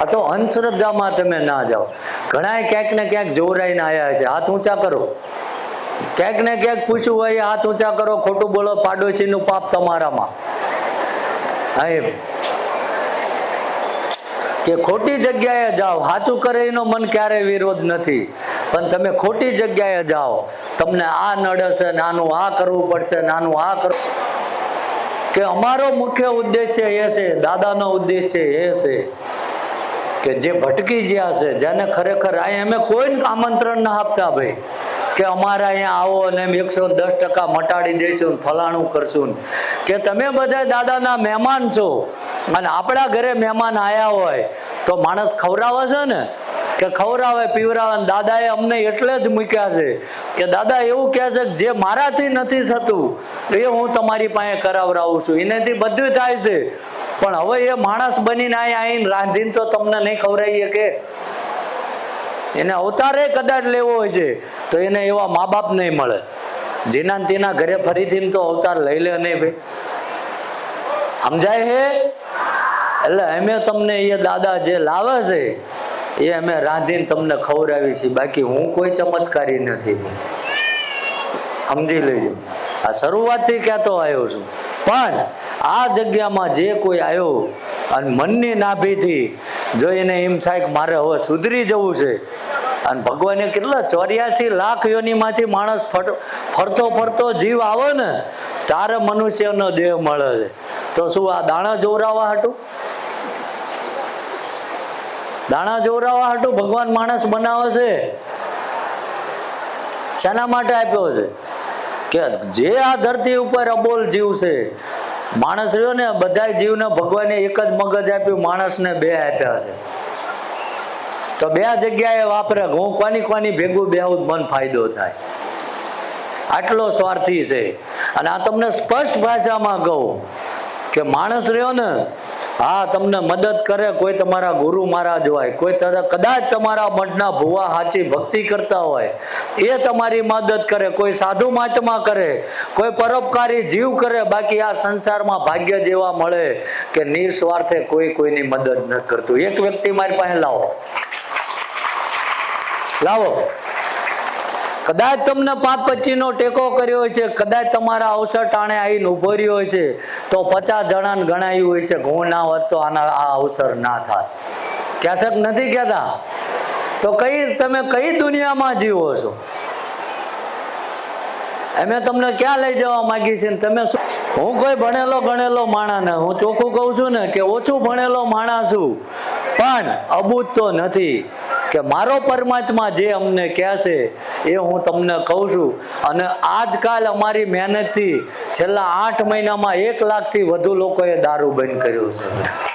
આ તો અંધશ્રદ્ધામાં તમે ના જાઓ. ઘણા ક્યાંક ને ક્યાંક જોવરાઈને આવ્યા છે હાથ ઊંચા કરો. ક્યાંક ને ક્યાંક પૂછ્યું હોય, હાથ ઊંચા કરો, ખોટું બોલો, પાડોશીનું પાપ તમારામાં. હા કે ખોટી જગ્યાએ જાઓ. સાચું કરે એનો મન ક્યારેય વિરોધ નથી. પણ તમે ખોટી જગ્યાએ જાઓ. તમને આ નડશે નાનું ને આ કરવું પડશે નાનું આ કરવું કે અમારો મુખ્ય ઉદ્દેશ્ય એ છે, દાદાનો ઉદ્દેશ્ય એ છે. કે જે ભટકી ગયા છે, જેને ખરેખર અહીંયા અમે કોઈને આમંત્રણ ના આપતા ભાઈ, કે અમારા અહીંયા આવો અને એકસો દસ ટકા મટાડી દઈશું ફલાણું કરશું કે તમે બધા દાદાના મહેમાન છો, અને આપણા ઘરે મહેમાન આવ્યા હોય, તો માણસ ખવડાવે છે ને? કે ખવરાવે પીવરાવે દાદાએ અમને એટલે જ મૂક્યા છે કે દાદા એવું કહે છે જે મારાથી નથી થતું, એ હું તમારી પાસે કરાવરાવું છું. એનાથી બધું થાય છે. પણ હવે એ માણસ બનીને અહીંયા આવીને રાંધીને તો તમને નહીં ખવરાઈએ કે? એને અવતારે કદાચ લેવો હોય છે, તો એને એવા મા બાપ નહીં મળે. જેના તેના ઘરે ફરીથી તો અવતાર લઈ લે નહીં ભાઈ. સમજાય હે? એટલે અમે તમને એ દાદા જે લાવે છે એ અમે રાંધીને તમને ખવડાવી છીએ બાકી હું કોઈ ચમત્કારી નથી. સમજી લેજો. આ શરૂઆતથી ક્યાં તો આવ્યો છું. પણ આ જગ્યામાં જે કોઈ આવ્યો અને મનની નાભીથી જો એને એમ થાય કે મારે હવે સુધરી જવું છે. અને ભગવાને કેટલા ચોર્યાસી લાખ યોનીમાંથી માણસ ફરતો ફરતો જીવ આવે ને, તારે મનુષ્યનો દેહ મળે છે. તો શું આ દાણા જોવરાવા હાટું? દાણા જોરાવા હાટું ભગવાન માણસ બનાવે છે. શેના માટે આપ્યો છે? કે જે આ ધરતી ઉપર અબોલ જીવ છે, માણસ રહ્યો ને બધા જીવને ભગવાને એક જ મગજ આપ્યું, માણસને બે આપ્યા છે. તો બે જગ્યાએ વાપરે, હું કોની કોની ભેગું બેહું મન ફાયદો થાય. આટલો સ્વાર્થી છે. અને આ તમને સ્પષ્ટ ભાષામાં કહું કે માણસ રહ્યો ને હા તમને મદદ કરે, કોઈ તમારા ગુરુ મહારાજ હોય, કોઈ કદાચ તમારા મઠના ભુવા સાચી ભક્તિ કરતા હોય, એ તમારી મદદ કરે, કોઈ સાધુ મહાત્મા કરે, કોઈ પરોપકારી જીવ કરે, બાકી આ સંસારમાં ભાગ્ય જેવા મળે કે નિસ્વાર્થે કોઈ કોઈની મદદ ન કરતું. એક વ્યક્તિ મારી પાસે લાવો. લાવો. કદાચ તમને પાંચ પચીનો ટેકો કર્યો હોય છે, કદાચ તમારા અવસર ટાણે આવીને ઊભો રહ્યો હોય છે, તો પચાસ જણાને ગણાયું હોય છે ઘઉં ના હોત તો આના, આ અવસર ના થાય. ક્યાંક નથી કહેતા? તો કઈ, તમે કઈ દુનિયામાં જીવો છો? અમે તમને ક્યાં લઈ જવા માંગી છે ને તમે હું કોઈ ભણેલો, ગણેલો માણા ને, હું ચોખ્ખું કહું છું ને કે ઓછું ભણેલો માણા છું, પણ અબૂત તો નથી. કે મારો પરમાત્મા જે અમને કહે છે, એ હું તમને કહું છું. અને આજકાલ અમારી મહેનતથી છેલ્લા આઠ મહિનામાં એક લાખથી વધુ લોકોએ દારૂ બંધ કર્યો છે.